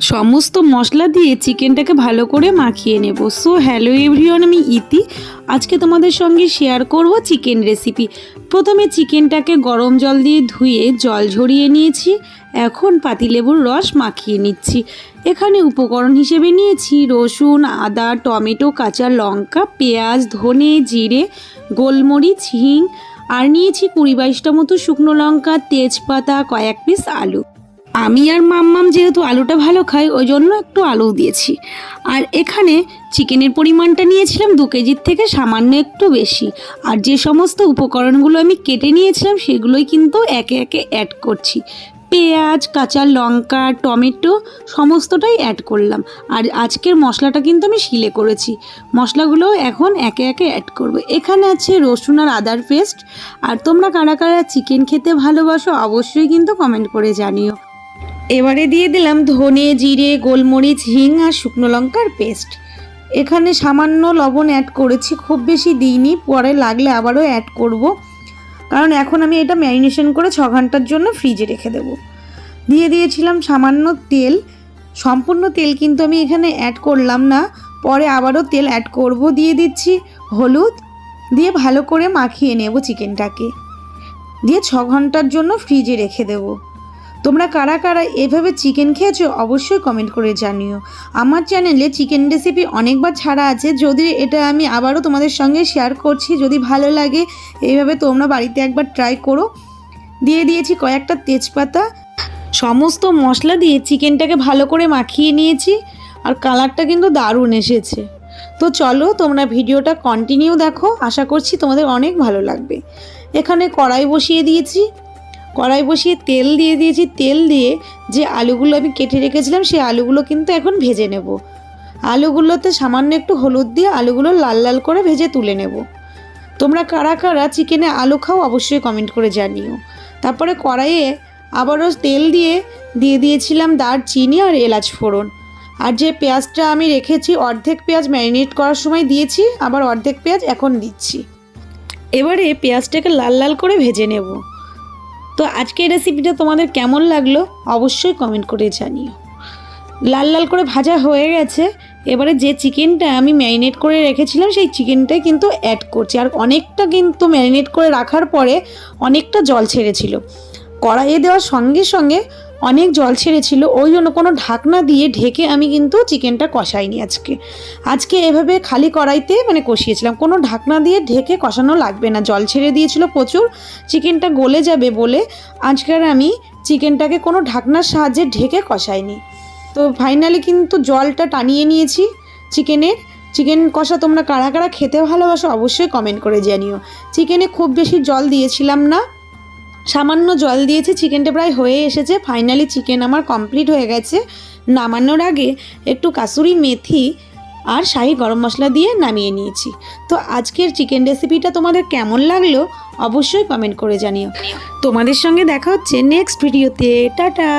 সমস্ত মশলা দিয়ে চিকেনটাকে ভালো করে মাখিয়ে নেব। সো হ্যালো এভরিওয়ান আমি ইতি। আজকে তোমাদের সঙ্গে শেয়ার করব চিকেন রেসিপি প্রথমে চিকেনটাকে গরম জল দিয়ে ধুয়ে জল ঝরিয়ে নিয়েছি। এখন পাতিলেবুর রস মাখিয়ে নিচ্ছি। এখানে উপকরণ হিসেবে নিয়েছি রসুন, আদা, টমেটো, কাঁচা লঙ্কা, পেঁয়াজ, ধনে, জিরে, গোলমরিচ, হিং। আর নিয়েছি কুড়ি বাইশটা মতো শুকনো লঙ্কা, তেজপাতা, কয়েক পিস আলু। আমি আর মাম্মাম যেহেতু আলুটা ভালো খাই, ওই জন্য একটু আলু দিয়েছি। আর এখানে চিকেনের পরিমাণটা নিয়েছিলাম দু কেজির থেকে সামান্য একটু বেশি। আর যে সমস্ত উপকরণগুলো আমি কেটে নিয়েছিলাম, সেগুলোই কিন্তু একে একে অ্যাড করছি। পেঁয়াজ, কাঁচা লঙ্কা, টমেটো, সমস্তটাই অ্যাড করলাম। আর আজকের মশলাটা কিন্তু আমি শিলে করেছি। মশলাগুলো এখন একে একে অ্যাড করব। এখানে আছে রসুন আর আদার পেস্ট আর তোমরা কারা কারা চিকেন খেতে ভালোবাসো, অবশ্যই কিন্তু কমেন্ট করে জানিও। এবারে দিয়ে দিলাম ধনে, জিরে, গোলমরিচ, হিং আর শুকনো লঙ্কার পেস্ট। এখানে সামান্য লবণ অ্যাড করেছি, খুব বেশি দিইনি, পরে লাগলে আবারও অ্যাড করব। কারণ এখন আমি এটা ম্যারিনেশন করে ছ ঘণ্টার জন্য ফ্রিজে রেখে দেব। দিয়ে দিয়েছিলাম সামান্য তেল। সম্পূর্ণ তেল কিন্তু আমি এখানে অ্যাড করলাম না। পরে আবারও তেল অ্যাড করব। দিয়ে দিচ্ছি হলুদ। দিয়ে ভালো করে মাখিয়ে নেব চিকেনটাকে দিয়ে ছ ঘণ্টার জন্য ফ্রিজে রেখে দেবো। তোমরা কারা কারা এভাবে চিকেন খেয়েছো অবশ্যই কমেন্ট করে জানিও। আমার চ্যানেলে চিকেন রেসিপি অনেকবার ছাড়া আছে, যদি এটা আমি আবারও তোমাদের সঙ্গে শেয়ার করছি, যদি ভালো লাগে, এইভাবে তোমরা বাড়িতে একবার ট্রাই করো। দিয়ে দিয়েছি কয়েকটা তেজপাতা। সমস্ত মশলা দিয়ে চিকেনটাকে ভালো করে মাখিয়ে নিয়েছি, আর কালারটা কিন্তু দারুণ এসেছে। তো চলো তোমরা ভিডিওটা কন্টিনিউ দেখো, আশা করছি তোমাদের অনেক ভালো লাগবে। এখানে কড়াই বসিয়ে দিয়েছি। কড়াই বসিয়ে তেল দিয়ে দিয়েছি, তেল দিয়ে যে আলুগুলো আমি কেটে রেখেছিলাম, সেই আলুগুলো কিন্তু এখন ভেজে নেব। আলুগুলোতে সামান্য একটু হলুদ দিয়ে আলুগুলো লাল লাল করে ভেজে তুলে নেব। তোমরা কারা কারা চিকেনে আলু খাও অবশ্যই কমেন্ট করে জানিও। তারপরে কড়াইয়ে আবারও তেল দিয়ে দিয়ে দিয়েছিলাম দারচিনি আর এলাচ ফোড়ন। আর যে পেঁয়াজটা আমি রেখেছি, অর্ধেক পেঁয়াজ ম্যারিনেট করার সময় দিয়েছি, আবার অর্ধেক পেঁয়াজ এখন দিচ্ছি। এবারে পেঁয়াজটাকে লাল লাল করে ভেজে নেব। তো আজকে এই রেসিপিটা তোমাদের কেমন লাগল অবশ্যই কমেন্ট করে জানিও। লাল লাল করে ভাজা হয়ে গেছে। এবারে যে চিকেনটা আমি ম্যারিনেট করে রেখেছিলাম, সেই চিকেনটাই কিন্তু অ্যাড করছি। আর অনেকটা কিন্তু ম্যারিনেট করে রাখার পরে অনেকটা জল ছেড়েছিল। কড়াইয়ে দেওয়ার সঙ্গে সঙ্গে অনেক জল ছেড়েছিল, ওই জন্য কোনো ঢাকনা দিয়ে ঢেকে আমি কিন্তু চিকেনটা কষাইনি আজকে। আজকে এভাবে খালি কড়াইতে মানে কষিয়েছিলাম। কোনো ঢাকনা দিয়ে ঢেকে কষানো লাগবে না। জল ছেড়ে দিয়েছিল প্রচুর, চিকেনটা গলে যাবে বলে আজকের আমি চিকেনটাকে কোনো ঢাকনার সাহায্যে ঢেকে কষাইনি। তো ফাইনালি কিন্তু জলটা টানিয়ে নিয়েছি চিকেনের। চিকেন কষা তোমরা কারা কারা খেতে ভালোবাসো অবশ্যই কমেন্ট করে জানিও। চিকেনে খুব বেশি জল দিয়েছিলাম না। সামান্য জল দিয়েছি, চিকেনটা প্রায় হয়ে এসেছে। ফাইনালি চিকেন আমার কমপ্লিট হয়ে গেছে। নামানোর আগে একটু কাসুরি মেথি আর শাহি গরম মশলা দিয়ে নামিয়ে নিয়েছি। তো আজকের চিকেন রেসিপিটা তোমাদের কেমন লাগল অবশ্যই কমেন্ট করে জানিও। তোমাদের সঙ্গে দেখা হচ্ছে নেক্সট ভিডিওতে টাটা!